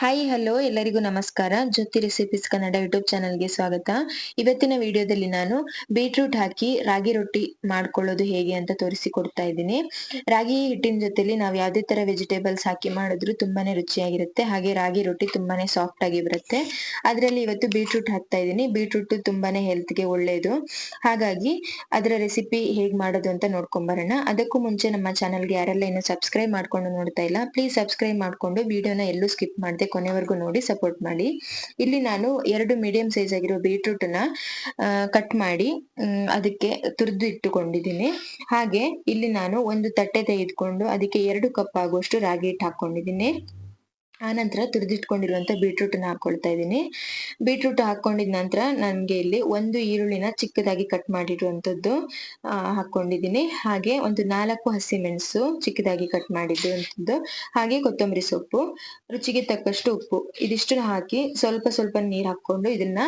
Hi hello ಎಲ್ಲರಿಗೂ ನಮಸ್ಕಾರ. ಜ್ಯೋತಿ recipes Kannada YouTube ಚಾನಲ್ಗೆ ಸ್ವಾಗತ. ಇವತ್ತಿನ ವಿಡಿಯೋದಲ್ಲಿ ನಾನು ಬೀಟ್ರೂಟ್ ಹಾಕಿ ರಾಗಿ ರೊಟ್ಟಿ ಮಾಡ್ಕೊಳ್ಳೋದು ಹೇಗೆ ಅಂತ ತೋರಿಸಿಕೊಡ್ತಾ ಇದ್ದೀನಿ. ರಾಗಿ ಹಿಟ್ಟಿನ ಜೊತೆಲಿ ನಾವು ಯಾವುದೇ ತರ ವೆಜಿಟೇಬಲ್ಸ್ ಹಾಕಿ ಮಾಡಿದ್ರು ತುಂಬಾನೇ ರುಚಿಯಾಗಿರುತ್ತೆ. ಹಾಗೆ ರಾಗಿ ರೊಟ್ಟಿ ತುಂಬಾನೇ ಸಾಫ್ಟ್ ಆಗಿ ಬರುತ್ತೆ. ಅದರಲ್ಲಿ ಇವತ್ತು ಬೀಟ್ರೂಟ್ ಹಾಕ್ತಾ ಇದ್ದೀನಿ. ಬೀಟ್ರೂಟ್ ತುಂಬಾನೇ ಹೆಲ್ತ್ಗೆ ಒಳ್ಳೆಯದು ಹಾಗಾಗಿ ಅದರ ರೆಸಿಪಿ ಹೇಗೆ ಮಾಡೋದು ಅಂತ ನೋಡ್ಕೊಂಬರೋಣ. ಅದಕ್ಕೂ ಮುಂಚೆ ನಮ್ಮ ಚಾನಲ್ಗೆ ಯಾರೆಲ್ಲ ಇನ್ನೂ ಸಬ್ಸ್ಕ್ರೈಬ್ ಮಾಡ್ಕೊಂಡು ನೋಡ್ತಾ ಇಲ್ಲ ಪ್ಲೀಸ್ ಸಬ್ಸ್ಕ್ರೈಬ್ ಮಾಡ್ಕೊಂಡು ವಿಡಿಯೋನ ಎಲ್ಲೂ ಸ್ಕಿಪ್ ಮಾಡದೆ ಕೊನೆವರೆಗೂ ನೋಡಿ ಸಪೋರ್ಟ್ ಮಾಡಿ. ಇಲ್ಲಿ ನಾನು ಎರಡು ಮೀಡಿಯಂ ಸೈಜ್ ಆಗಿರೋ ಬೀಟ್ರೂಟ್ನ ಕಟ್ ಮಾಡಿ ಅದಕ್ಕೆ ತುರಿದು ಇಟ್ಟುಕೊಂಡಿದ್ದೀನಿ. ಹಾಗೆ ಇಲ್ಲಿ ನಾನು ಒಂದು ತಟ್ಟೆ ತೆಗೆದುಕೊಂಡು ಅದಕ್ಕೆ ಎರಡು ಕಪ್ ಆಗುವಷ್ಟು ರಾಗಿ ಹಿಟ್ಟು ಹಾಕೊಂಡಿದ್ದೀನಿ. ಆನಂತರ ತುರಿದಿಟ್ಕೊಂಡಿರುವಂತ ಬೀಟ್ರೂಟ್ನ ಹಾಕೊಳ್ತಾ ಇದ್ದೀನಿ. ಬೀಟ್ರೂಟ್ ಹಾಕೊಂಡಿದ ನಂತರ ನನಗೆ ಇಲ್ಲಿ ಒಂದು ಈರುಳ್ಳಿನ ಚಿಕ್ಕದಾಗಿ ಕಟ್ ಮಾಡಿರುವಂಥದ್ದು ಆ, ಹಾಕೊಂಡಿದ್ದೀನಿ. ಹಾಗೆ ಒಂದು ನಾಲ್ಕು ಹಸಿಮೆಣಸು ಚಿಕ್ಕದಾಗಿ ಕಟ್ ಮಾಡಿರುವಂತದ್ದು ಹಾಗೆ ಕೊತ್ತಂಬರಿ ಸೊಪ್ಪು ರುಚಿಗೆ ತಕ್ಕಷ್ಟು ಉಪ್ಪು ಇದಿಷ್ಟು ಹಾಕಿ ಸ್ವಲ್ಪ ಸ್ವಲ್ಪ ನೀರು ಹಾಕೊಂಡು ಇದನ್ನ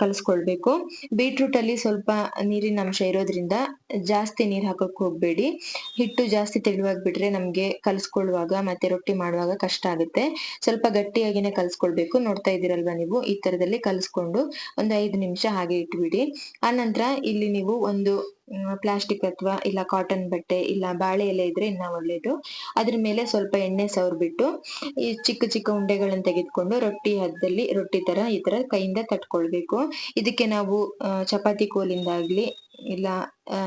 ಕಲಸ್ಕೊಳ್ಬೇಕು. ಬೀಟ್ರೂಟ್ ಅಲ್ಲಿ ಸ್ವಲ್ಪ ನೀರಿನ ಅಂಶ ಇರೋದ್ರಿಂದ ಜಾಸ್ತಿ ನೀರು ಹಾಕಕ್ ಹೋಗ್ಬೇಡಿ. ಹಿಟ್ಟು ಜಾಸ್ತಿ ತೆಳುವಾಗಿ ಬಿಟ್ರೆ ನಮ್ಗೆ ಕಲಸ್ಕೊಳ್ಳುವಾಗ ಮತ್ತೆ ರೊಟ್ಟಿ ಮಾಡುವಾಗ ಕಷ್ಟ ಆಗುತ್ತೆ. ಸ್ವಲ್ಪ ಗಟ್ಟಿಯಾಗಿನೇ ಕಲ್ಸ್ಕೊಳ್ಬೇಕು. ನೋಡ್ತಾ ಇದ್ದೀರಲ್ವಾ ನೀವು? ಈ ತರದಲ್ಲಿ ಕಲ್ಸ್ಕೊಂಡು ಒಂದು ಐದು ನಿಮಿಷ ಹಾಗೆ ಇಟ್ಬಿಡಿ. ಆನಂತರ ಇಲ್ಲಿ ನೀವು ಒಂದು ಪ್ಲಾಸ್ಟಿಕ್ ಅಥವಾ ಇಲ್ಲ ಕಾಟನ್ ಬಟ್ಟೆ ಇಲ್ಲ ಬಾಳೆ ಎಲೆ ಇದ್ರೆ ಇನ್ನ ಒಳ್ಳೇದು. ಅದ್ರ ಮೇಲೆ ಸ್ವಲ್ಪ ಎಣ್ಣೆ ಸವರ್ಬಿಟ್ಟು ಈ ಚಿಕ್ಕ ಚಿಕ್ಕ ಉಂಡೆಗಳನ್ನ ತೆಗೆದುಕೊಂಡು ರೊಟ್ಟಿ ಹದ್ದಲ್ಲಿ ರೊಟ್ಟಿ ತರ ಈ ತರ ಕೈಯಿಂದ ತಟ್ಕೊಳ್ಬೇಕು. ಇದಕ್ಕೆ ನಾವು ಚಪಾತಿ ಕೋಲಿಂದ ಆಗ್ಲಿ ಇಲ್ಲ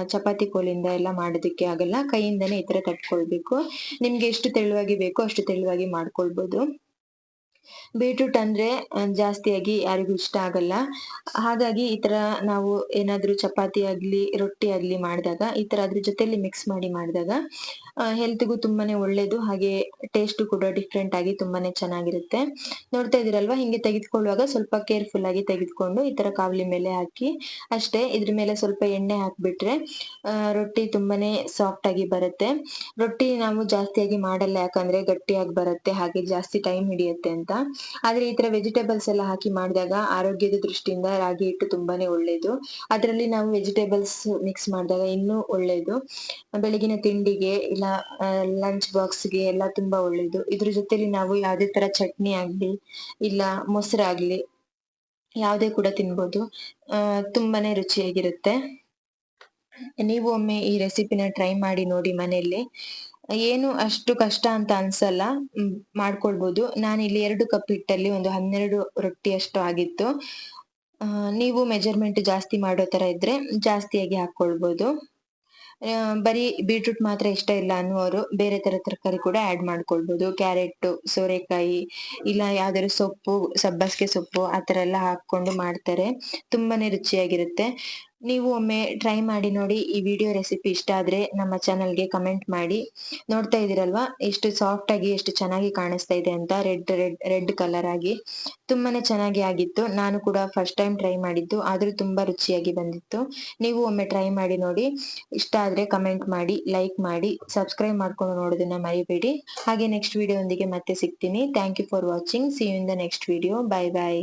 ಚಪಾತಿ ಕೋಲಿಂದ ಎಲ್ಲ ಮಾಡೋದಕ್ಕೆ ಆಗಲ್ಲ. ಕೈಯಿಂದನೇ ಈ ತರ ತಟ್ಕೊಳ್ಬೇಕು. ನಿಮ್ಗೆ ಎಷ್ಟು ತೆಳುವಾಗಿ ಬೇಕೋ ಅಷ್ಟು ತೆಳುವಾಗಿ ಮಾಡ್ಕೊಳ್ಬೋದು. ಬೀಟ್ರೂಟ್ ಅಂದ್ರೆ ಜಾಸ್ತಿಯಾಗಿ ಯಾರಿಗೂ ಇಷ್ಟ ಆಗಲ್ಲ. ಹಾಗಾಗಿ ಈ ತರ ನಾವು ಏನಾದ್ರೂ ಚಪಾತಿ ಆಗ್ಲಿ, ರೊಟ್ಟಿ ಆಗ್ಲಿ ಮಾಡಿದಾಗ, ಈ ತರ ಅದ್ರ ಜೊತೆಲಿ ಮಿಕ್ಸ್ ಮಾಡಿ ಮಾಡಿದಾಗ ಹೆಲ್ತ್ಗೂ ತುಂಬಾನೇ ಒಳ್ಳೇದು. ಹಾಗೆ ಟೇಸ್ಟ್ ಕೂಡ ಡಿಫ್ರೆಂಟ್ ಆಗಿ ತುಂಬಾನೇ ಚೆನ್ನಾಗಿರುತ್ತೆ. ನೋಡ್ತಾ ಇದೀರಲ್ವಾ ಹಿಂಗೆ ತೆಗೆದುಕೊಳ್ಳುವಾಗ ಸ್ವಲ್ಪ ಕೇರ್ಫುಲ್ ಆಗಿ ತೆಗೆದುಕೊಂಡು ಈ ತರ ಕಾವಲಿ ಮೇಲೆ ಹಾಕಿ, ಅಷ್ಟೇ ಇದ್ರ ಮೇಲೆ ಸ್ವಲ್ಪ ಎಣ್ಣೆ ಹಾಕ್ಬಿಟ್ರೆ ರೊಟ್ಟಿ ತುಂಬಾನೇ ಸಾಫ್ಟ್ ಆಗಿ ಬರುತ್ತೆ. ರೊಟ್ಟಿ ನಾವು ಜಾಸ್ತಿಯಾಗಿ ಮಾಡಲ್ಲ ಯಾಕಂದ್ರೆ ಗಟ್ಟಿಯಾಗಿ ಬರುತ್ತೆ, ಹಾಗೆ ಜಾಸ್ತಿ ಟೈಮ್ ಹಿಡಿಯುತ್ತೆ ಅಂತ. ಆದ್ರೆ ಈ ತರ ವೆಜಿಟೇಬಲ್ಸ್ ಎಲ್ಲ ಹಾಕಿ ಮಾಡಿದಾಗ ಆರೋಗ್ಯದ ದೃಷ್ಟಿಯಿಂದ ರಾಗಿ ಹಿಟ್ಟು ತುಂಬಾನೇ ಒಳ್ಳೇದು. ಅದರಲ್ಲಿ ನಾವು ವೆಜಿಟೇಬಲ್ಸ್ ಮಿಕ್ಸ್ ಮಾಡಿದಾಗ ಇನ್ನೂ ಒಳ್ಳೇದು. ಬೆಳಗಿನ ತಿಂಡಿಗೆ ಇಲ್ಲ ಲಂಚ್ ಬಾಕ್ಸ್ಗೆ ಎಲ್ಲ ತುಂಬಾ ಒಳ್ಳೇದು. ಇದ್ರ ಜೊತೆಲಿ ನಾವು ಯಾವ್ದೇ ತರ ಚಟ್ನಿ ಆಗ್ಲಿ ಇಲ್ಲ ಮೊಸರಾಗ್ಲಿ ಯಾವ್ದೇ ಕೂಡ ತಿನ್ಬೋದು. ತುಂಬಾನೇ ರುಚಿಯಾಗಿರುತ್ತೆ. ನೀವು ಒಮ್ಮೆ ಈ ರೆಸಿಪಿನ ಟ್ರೈ ಮಾಡಿ ನೋಡಿ ಮನೆಯಲ್ಲಿ. ಏನು ಅಷ್ಟು ಕಷ್ಟ ಅಂತ ಅನ್ಸಲ್ಲ. ಮ್, ಮಾಡ್ಕೊಳ್ಬೋದು. ನಾನು ಇಲ್ಲಿ ಎರಡು ಕಪ್ ಹಿಟ್ಟಲ್ಲಿ ಒಂದು ಹನ್ನೆರಡು ರೊಟ್ಟಿ ಅಷ್ಟು ಆಗಿತ್ತು. ನೀವು ಮೆಜರ್ಮೆಂಟ್ ಜಾಸ್ತಿ ಮಾಡೋ ತರ ಇದ್ರೆ ಜಾಸ್ತಿಯಾಗಿ ಹಾಕೊಳ್ಬೋದು ಆ, ಬರೀ ಬೀಟ್ರೂಟ್ ಮಾತ್ರ ಇಷ್ಟ ಇಲ್ಲ ಅನ್ನುವರು ಬೇರೆ ತರ ತರಕಾರಿ ಕೂಡ ಆಡ್ ಮಾಡ್ಕೊಳ್ಬೋದು. ಕ್ಯಾರೆಟ್ ಸೋರೆಕಾಯಿ ಇಲ್ಲ ಯಾವ್ದಾದ್ರು ಸೊಪ್ಪು ಸಬ್ಬಸ್ಗೆ ಸೊಪ್ಪು ಆ ತರ ಎಲ್ಲ ಹಾಕೊಂಡು ಮಾಡ್ತಾರೆ. ತುಂಬಾನೇ ರುಚಿಯಾಗಿರುತ್ತೆ. ನೀವು ಒಮ್ಮೆ ಟ್ರೈ ಮಾಡಿ ನೋಡಿ ಈ ವಿಡಿಯೋ ರೆಸಿಪಿ ಇಷ್ಟ ಆದ್ರೆ ನಮ್ಮ ಚಾನಲ್ಗೆ ಕಮೆಂಟ್ ಮಾಡಿ. ನೋಡ್ತಾ ಇದೀರಲ್ವಾ ಎಷ್ಟು ಸಾಫ್ಟ್ ಆಗಿ, ಎಷ್ಟು ಚೆನ್ನಾಗಿ ಕಾಣಿಸ್ತಾ ಇದೆ ಅಂತ ರೆಡ್ ರೆಡ್ ರೆಡ್ ಕಲರ್ ಆಗಿ. ತುಂಬಾನೇ ಚೆನ್ನಾಗಿ ಆಗಿತ್ತು. ನಾನು ಕೂಡ ಫಸ್ಟ್ ಟೈಮ್ ಟ್ರೈ ಮಾಡಿದ್ದು. ಆದ್ರೂ ತುಂಬಾ ರುಚಿಯಾಗಿ ಬಂದಿತ್ತು. ನೀವು ಒಮ್ಮೆ ಟ್ರೈ ಮಾಡಿ ನೋಡಿ. ಇಷ್ಟ ಆದ್ರೆ ಕಮೆಂಟ್ ಮಾಡಿ ಲೈಕ್ ಮಾಡಿ ಸಬ್ಸ್ಕ್ರೈಬ್ ಮಾಡ್ಕೊಂಡು ನೋಡೋದನ್ನ ಮರಿಬೇಡಿ. ಹಾಗೆ ನೆಕ್ಸ್ಟ್ ವಿಡಿಯೋದೊಂದಿಗೆ ಮತ್ತೆ ಸಿಗ್ತೀನಿ. Thank you for watching see you in the next video bye bye